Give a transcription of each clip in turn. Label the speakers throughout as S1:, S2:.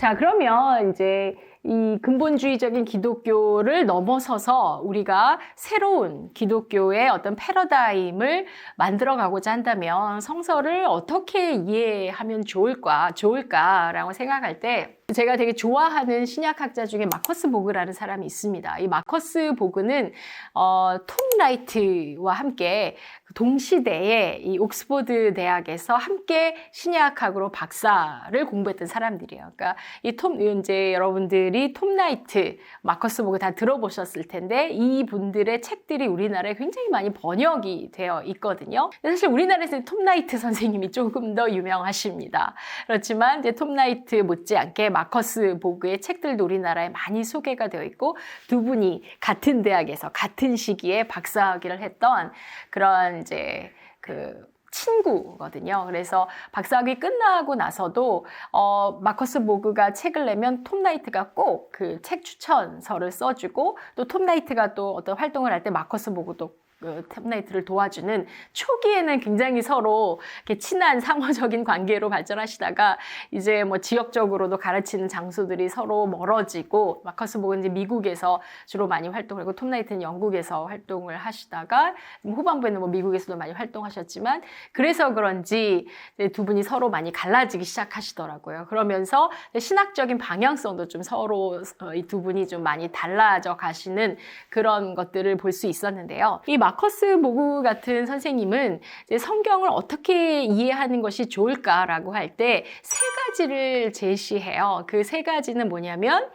S1: 자, 그러면 이제 이 근본주의적인 기독교를 넘어서서 우리가 새로운 기독교의 어떤 패러다임을 만들어 가고자 한다면 성서를 어떻게 이해하면 좋을까, 좋을까라고 생각할 때 제가 되게 좋아하는 신약학자 중에 마커스 보그라는 사람이 있습니다. 이 마커스 보그는 어, 톰 라이트와 함께 동시대에 이 옥스포드 대학에서 함께 신약학으로 박사를 공부했던 사람들이에요. 그러니까 이 톰, 이제 여러분들이 톰 라이트, 마커스 보그 다 들어보셨을 텐데 이 분들의 책들이 우리나라에 굉장히 많이 번역이 되어 있거든요. 사실 우리나라에서 톰 라이트 선생님이 조금 더 유명하십니다. 그렇지만 이제 톰 라이트 못지않게 마커스 보그의 책들도 우리나라에 많이 소개가 되어 있고 두 분이 같은 대학에서 같은 시기에 박사학위를 했던 그런 이제 그 친구거든요. 그래서 박사학위 끝나고 나서도 어, 마커스 보그가 책을 내면 톰 라이트가 꼭 그 책 추천서를 써주고 또톰 라이트가 또 어떤 활동을 할 때 마커스 보그도 그 탭나이트를 도와주는 초기에는 굉장히 서로 이렇게 친한 상호적인 관계로 발전하시다가 이제 뭐 지역적으로도 가르치는 장소들이 서로 멀어지고 마커스 복은 이제 미국에서 주로 많이 활동을 하고 톰나이트는 영국에서 활동을 하시다가 후반부에는 뭐 미국에서도 많이 활동하셨지만 그래서 그런지 두 분이 서로 많이 갈라지기 시작하시더라고요. 그러면서 신학적인 방향성도 좀 서로 어, 이두 분이 좀 많이 달라져 가시는 그런 것들을 볼 수 있었는데요. 이 마 커스 보구 같은 선생님은 성경을 어떻게 이해하는 것이 좋을까라고 할 때 세 가지를 제시해요. 그 세 가지는 뭐냐면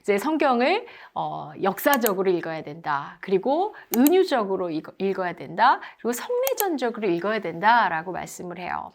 S1: 이제 성경을 어, 역사적으로 읽어야 된다. 그리고 은유적으로 읽어야 된다. 그리고 성례전적으로 읽어야 된다라고 말씀을 해요.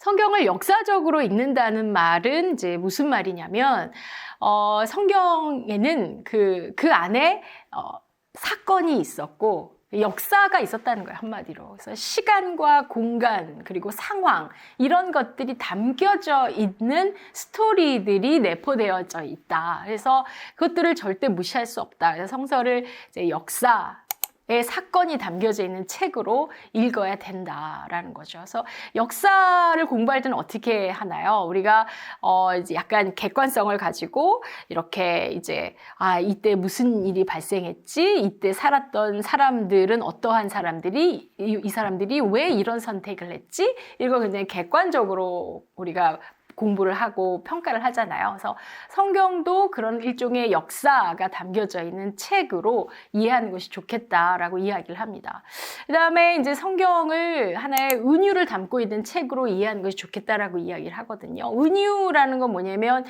S1: 성경을 역사적으로 읽는다는 말은 이제 무슨 말이냐면 어, 성경에는 그, 그 안에 어, 사건이 있었고 역사가 있었다는 거예요, 한마디로. 그래서 시간과 공간, 그리고 상황, 이런 것들이 담겨져 있는 스토리들이 내포되어져 있다. 그래서 그것들을 절대 무시할 수 없다. 그래서 성서를 이제 역사, 의 사건이 담겨져 있는 책으로 읽어야 된다라는 거죠. 그래서 역사를 공부할 때는 어떻게 하나요? 우리가 어 이제 약간 객관성을 가지고 이렇게 이제 아 이때 무슨 일이 발생했지? 이때 살았던 사람들은 어떠한 사람들이 이, 이 사람들이 왜 이런 선택을 했지? 이거 굉장히 객관적으로 우리가 공부를 하고 평가를 하잖아요. 그래서 성경도 그런 일종의 역사가 담겨져 있는 책으로 이해하는 것이 좋겠다라고 이야기를 합니다. 그 다음에 이제 성경을 하나의 은유를 담고 있는 책으로 이해하는 것이 좋겠다라고 이야기를 하거든요. 은유라는 건 뭐냐면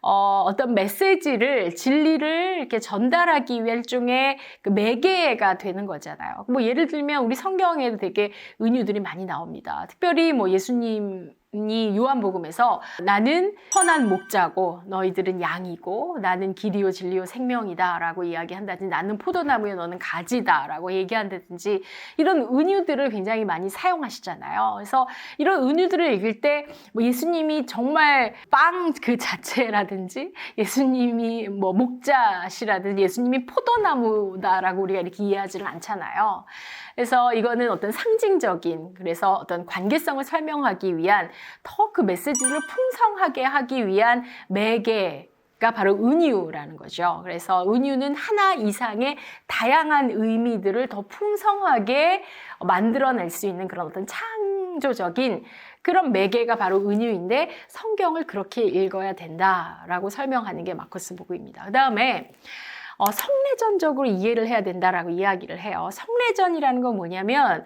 S1: 어, 어떤 메시지를 진리를 이렇게 전달하기 위한 일종의 그 매개가 되는 거잖아요. 뭐 예를 들면 우리 성경에도 되게 은유들이 많이 나옵니다. 특별히 뭐 예수님 이 요한복음에서 나는 선한 목자고 너희들은 양이고 나는 길이요 진리요 생명이다라고 이야기한다든지 나는 포도나무요 너는 가지다라고 얘기한다든지 이런 은유들을 굉장히 많이 사용하시잖아요. 그래서 이런 은유들을 읽을 때 뭐 예수님이 정말 빵 그 자체라든지 예수님이 뭐 목자시라든지 예수님이 포도나무다라고 우리가 이렇게 이해하지는 않잖아요. 그래서 이거는 어떤 상징적인 그래서 어떤 관계성을 설명하기 위한 더 그 메시지를 풍성하게 하기 위한 매개 가 바로 은유라는 거죠. 그래서 은유는 하나 이상의 다양한 의미들을 더 풍성하게 만들어낼 수 있는 그런 어떤 창조적인 그런 매개가 바로 은유인데 성경을 그렇게 읽어야 된다라고 설명하는 게 마커스 보그입니다. 그 다음에 어, 성례전적으로 이해를 해야 된다라고 이야기를 해요. 성례전이라는 건 뭐냐면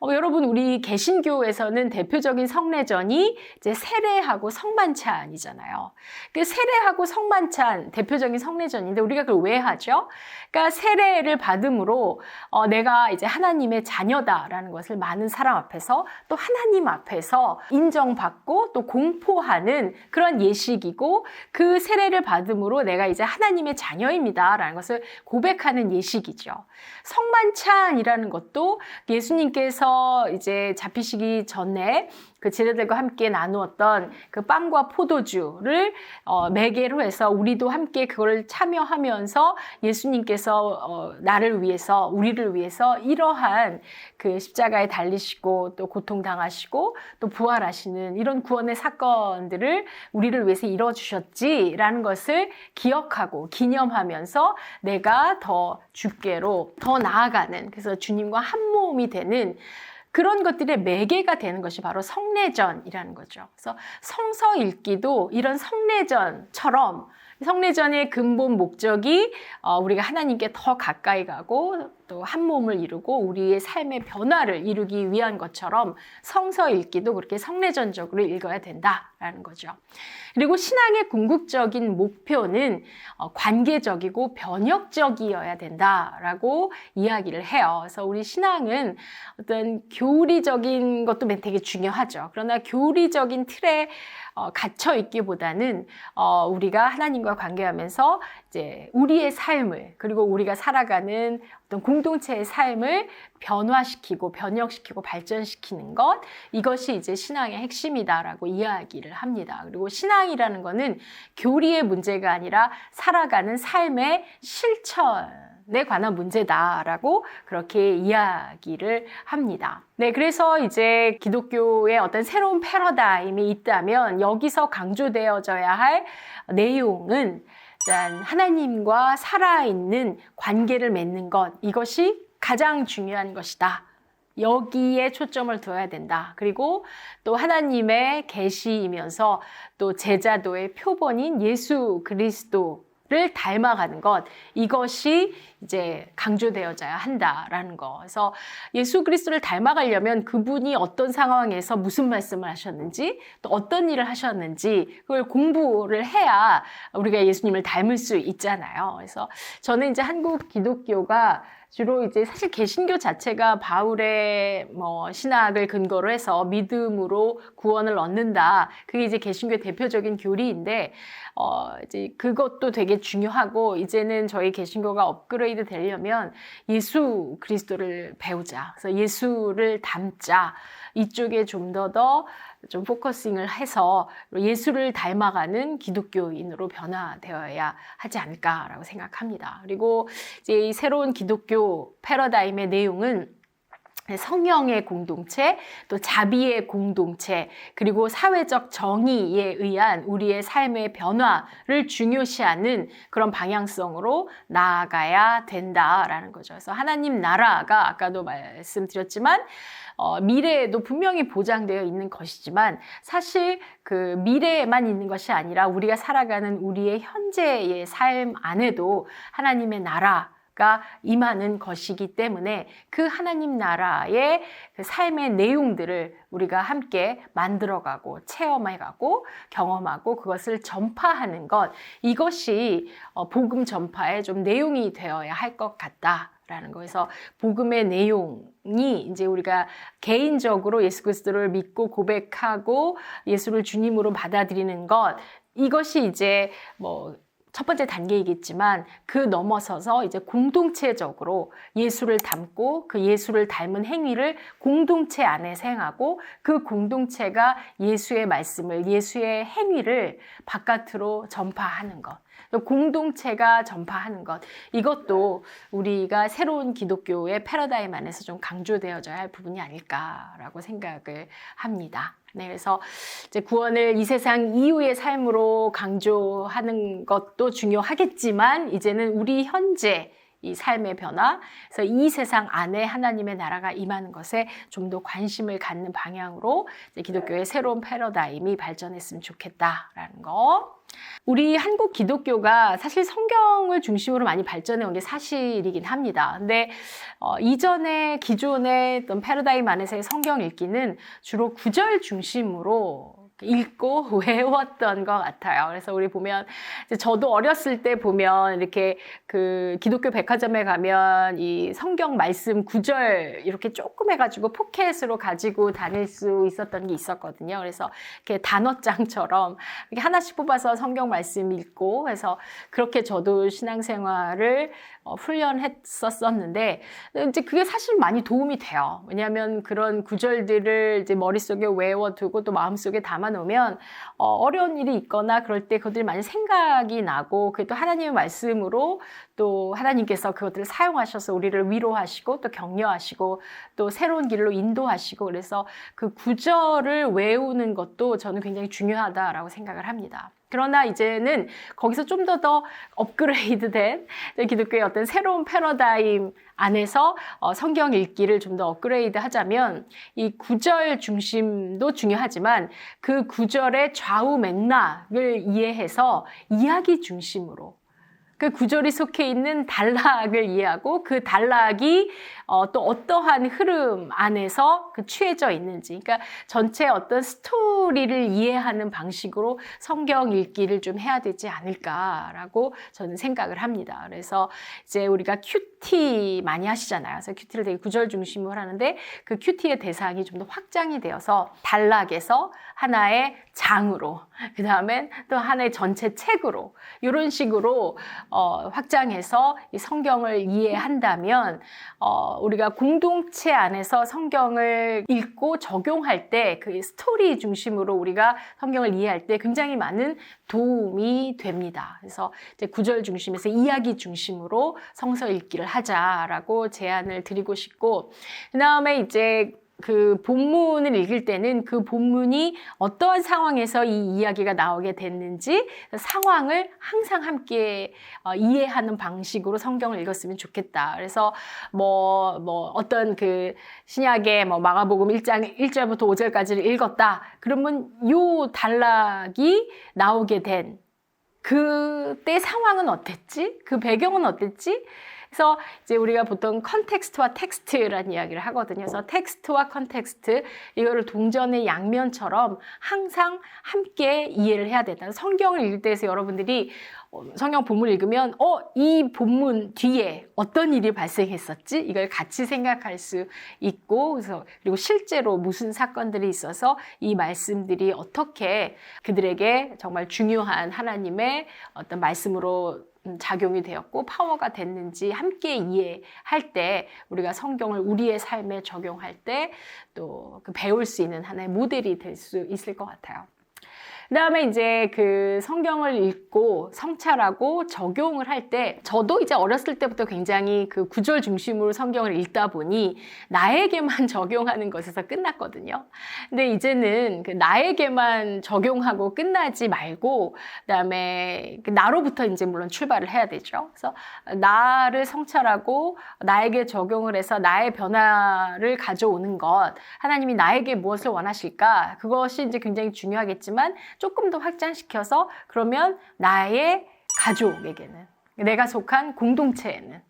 S1: 어, 여러분 우리 개신교에서는 대표적인 성례전이 이제 세례하고 성만찬이잖아요. 그 세례하고 성만찬 대표적인 성례전인데 우리가 그걸 왜 하죠? 그러니까 세례를 받음으로 어, 내가 이제 하나님의 자녀다라는 것을 많은 사람 앞에서 또 하나님 앞에서 인정받고 또 공포하는 그런 예식이고 그 세례를 받음으로 내가 이제 하나님의 자녀입니다 라는 것을 고백하는 예식이죠. 성만찬이라는 것도 예수님께서 이제 잡히시기 전에 그 제자들과 함께 나누었던 그 빵과 포도주를 어, 매개로 해서 우리도 함께 그걸 참여하면서 예수님께서 어, 나를 위해서 우리를 위해서 이러한 그 십자가에 달리시고 또 고통 당하시고 또 부활하시는 이런 구원의 사건들을 우리를 위해서 이뤄 주셨지라는 것을 기억하고 기념하면서 내가 더 주께로 더 나아가는 그래서 주님과 한 몸이 되는 그런 것들의 매개가 되는 것이 바로 성례전이라는 거죠. 그래서 성서 읽기도 이런 성례전처럼 성례전의 근본 목적이 어, 우리가 하나님께 더 가까이 가고 또 한 몸을 이루고 우리의 삶의 변화를 이루기 위한 것처럼 성서 읽기도 그렇게 성례전적으로 읽어야 된다라는 거죠. 그리고 신앙의 궁극적인 목표는 어, 관계적이고 변혁적이어야 된다라고 이야기를 해요. 그래서 우리 신앙은 어떤 교리적인 것도 되게 중요하죠. 그러나 교리적인 틀에 어, 갇혀 있기보다는 어, 우리가 하나님과 관계하면서 이제 우리의 삶을 그리고 우리가 살아가는 어떤 공동체의 삶을 변화시키고 변혁시키고 발전시키는 것 이것이 이제 신앙의 핵심이다라고 이야기를 합니다. 그리고 신앙이라는 것은 교리의 문제가 아니라 살아가는 삶의 실천 에 관한 문제다라고 그렇게 이야기를 합니다. 네, 그래서 이제 기독교의 어떤 새로운 패러다임이 있다면 여기서 강조되어져야 할 내용은 하나님과 살아있는 관계를 맺는 것 이것이 가장 중요한 것이다. 여기에 초점을 둬야 된다. 그리고 또 하나님의 계시이면서 또 제자도의 표본인 예수 그리스도 를 닮아가는 것 이것이 이제 강조되어져야 한다라는 거. 그래서 예수 그리스도를 닮아가려면 그분이 어떤 상황에서 무슨 말씀을 하셨는지 또 어떤 일을 하셨는지 그걸 공부를 해야 우리가 예수님을 닮을 수 있잖아요. 그래서 저는 이제 한국 기독교가 주로 이제 사실 개신교 자체가 바울의 뭐 신학을 근거로 해서 믿음으로 구원을 얻는다. 그게 이제 개신교의 대표적인 교리인데 어 이제 그것도 되게 중요하고 이제는 저희 개신교가 업그레이드 되려면 예수 그리스도를 배우자. 그래서 예수를 담자. 이쪽에 좀 더 더 좀 포커싱을 해서 예수를 닮아가는 기독교인으로 변화되어야 하지 않을까라고 생각합니다. 그리고 이제 이 새로운 기독교 패러다임의 내용은 성령의 공동체, 또 자비의 공동체, 그리고 사회적 정의에 의한 우리의 삶의 변화를 중요시하는 그런 방향성으로 나아가야 된다라는 거죠. 그래서 하나님 나라가 아까도 말씀드렸지만 어, 미래에도 분명히 보장되어 있는 것이지만 사실 그 미래에만 있는 것이 아니라 우리가 살아가는 우리의 현재의 삶 안에도 하나님의 나라 가 임하는 것이기 때문에 그 하나님 나라의 그 삶의 내용들을 우리가 함께 만들어가고 체험해가고 경험하고 그것을 전파하는 것 이것이 어, 복음 전파의 좀 내용이 되어야 할 것 같다. 라는 거에서 복음의 내용이 이제 우리가 개인적으로 예수 그리스도를 믿고 고백하고 예수를 주님으로 받아들이는 것 이것이 이제 뭐 첫 번째 단계이겠지만 그 넘어서서 이제 공동체적으로 예수를 닮고 그 예수를 닮은 행위를 공동체 안에 행하고 그 공동체가 예수의 말씀을 예수의 행위를 바깥으로 전파하는 것. 공동체가 전파하는 것. 이것도 우리가 새로운 기독교의 패러다임 안에서 좀 강조되어져야 할 부분이 아닐까라고 생각을 합니다. 네, 그래서 이제 구원을 이 세상 이후의 삶으로 강조하는 것도 중요하겠지만 이제는 우리 현재 이 삶의 변화, 그래서 이 세상 안에 하나님의 나라가 임하는 것에 좀 더 관심을 갖는 방향으로 기독교의 새로운 패러다임이 발전했으면 좋겠다라는 거. 우리 한국 기독교가 사실 성경을 중심으로 많이 발전해 온 게 사실이긴 합니다. 근데 어, 이전에 기존의 어떤 패러다임 안에서의 성경 읽기는 주로 구절 중심으로 읽고 외웠던 것 같아요. 그래서 우리 보면 저도 어렸을 때 보면 이렇게 그 기독교 백화점에 가면 이 성경 말씀 구절 이렇게 조금 해가지고 포켓으로 가지고 다닐 수 있었던 게 있었거든요. 그래서 이렇게 단어장처럼 이렇게 하나씩 뽑아서 성경 말씀 읽고 해서 그렇게 저도 신앙생활을 어, 훈련했었었는데 이제 그게 사실 많이 도움이 돼요. 왜냐하면 그런 구절들을 이제 머릿속에 외워두고 또 마음속에 담아 놓으면 어, 어려운 일이 있거나 그럴 때 그것들이 많이 생각이 나고 그게 또 하나님의 말씀으로 또 하나님께서 그것들을 사용하셔서 우리를 위로하시고 또 격려하시고 또 새로운 길로 인도하시고 그래서 그 구절을 외우는 것도 저는 굉장히 중요하다라고 생각을 합니다. 그러나 이제는 거기서 좀 더 더 업그레이드된 기독교의 어떤 새로운 패러다임 안에서 어, 성경 읽기를 좀 더 업그레이드 하자면 이 구절 중심도 중요하지만 그 구절의 좌우 맥락을 이해해서 이야기 중심으로 그 구절이 속해 있는 단락을 이해하고 그 단락이 어, 또 어떠한 흐름 안에서 그 취해져 있는지, 그러니까 전체 어떤 스토리를 이해하는 방식으로 성경 읽기를 좀 해야 되지 않을까라고 저는 생각을 합니다. 그래서 이제 우리가 큐 티 많이 하시잖아요. 그래서 큐티를 되게 구절 중심으로 하는데 그 큐티의 대상이 좀 더 확장이 되어서 단락에서 하나의 장으로, 그 다음엔 또 하나의 전체 책으로 이런 식으로 어, 확장해서 이 성경을 이해한다면 어, 우리가 공동체 안에서 성경을 읽고 적용할 때 그 스토리 중심으로 우리가 성경을 이해할 때 굉장히 많은 도움이 됩니다. 그래서 이제 구절 중심에서 이야기 중심으로 성서 읽기를 하자라고 제안을 드리고 싶고 그 다음에 이제 그 본문을 읽을 때는 그 본문이 어떠한 상황에서 이 이야기가 나오게 됐는지 상황을 항상 함께 어, 이해하는 방식으로 성경을 읽었으면 좋겠다. 그래서 뭐, 뭐 어떤 그 신약의 뭐 마가복음 1장 1절부터 5절까지를 읽었다. 그러면 요 단락이 나오게 된 그때 상황은 어땠지? 그 배경은 어땠지? 그래서 이제 우리가 보통 컨텍스트와 텍스트라는 이야기를 하거든요. 그래서 텍스트와 컨텍스트 이거를 동전의 양면처럼 항상 함께 이해를 해야 된다. 성경을 읽을 때에서 여러분들이 어, 성경 본문을 읽으면 어, 이 본문 뒤에 어떤 일이 발생했었지? 이걸 같이 생각할 수 있고 그래서 그리고 실제로 무슨 사건들이 있어서 이 말씀들이 어떻게 그들에게 정말 중요한 하나님의 어떤 말씀으로 음, 작용이 되었고 파워가 됐는지 함께 이해할 때 우리가 성경을 우리의 삶에 적용할 때또그 배울 수 있는 하나의 모델이 될 수 있을 것 같아요. 그 다음에 이제 그 성경을 읽고 성찰하고 적용을 할 때 저도 이제 어렸을 때부터 굉장히 그 구절 중심으로 성경을 읽다 보니 나에게만 적용하는 것에서 끝났거든요. 근데 이제는 그 나에게만 적용하고 끝나지 말고 그다음에 그 나로부터 이제 물론 출발을 해야 되죠. 그래서 나를 성찰하고 나에게 적용을 해서 나의 변화를 가져오는 것 하나님이 나에게 무엇을 원하실까 그것이 이제 굉장히 중요하겠지만 조금 더 확장시켜서 그러면 나의 가족에게는 내가 속한 공동체에는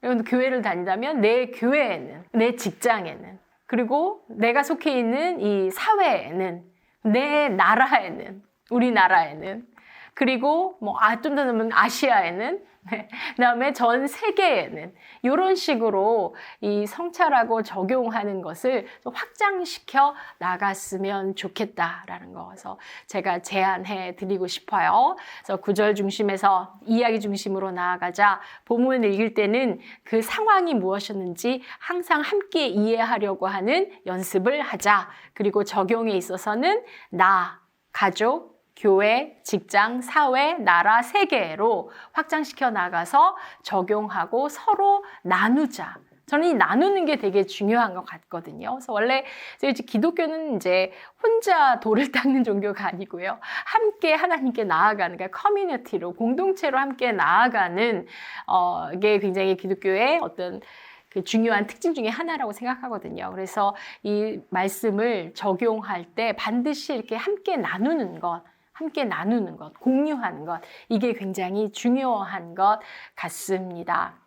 S1: 그리고 교회를 다니다면 내 교회에는 내 직장에는 그리고 내가 속해 있는 이 사회에는 내 나라에는 우리나라에는 그리고 뭐좀더 넣으면 아시아에는 네. 그다음에 전 세계에는 이런 식으로 이 성찰하고 적용하는 것을 확장시켜 나갔으면 좋겠다라는 거서 제가 제안해 드리고 싶어요. 그래서 구절 중심에서 이야기 중심으로 나아가자 본문을 읽을 때는 그 상황이 무엇이었는지 항상 함께 이해하려고 하는 연습을 하자. 그리고 적용에 있어서는 나, 가족, 교회, 직장, 사회, 나라, 세계로 확장시켜 나가서 적용하고 서로 나누자. 저는 이 나누는 게 되게 중요한 것 같거든요. 그래서 원래 이제 기독교는 이제 혼자 돌을 닦는 종교가 아니고요. 함께 하나님께 나아가는, 그러니까 커뮤니티로, 공동체로 함께 나아가는, 어, 게 굉장히 기독교의 어떤 그 중요한 특징 중에 하나라고 생각하거든요. 그래서 이 말씀을 적용할 때 반드시 이렇게 함께 나누는 것, 함께 나누는 것, 공유하는 것, 이게 굉장히 중요한 것 같습니다.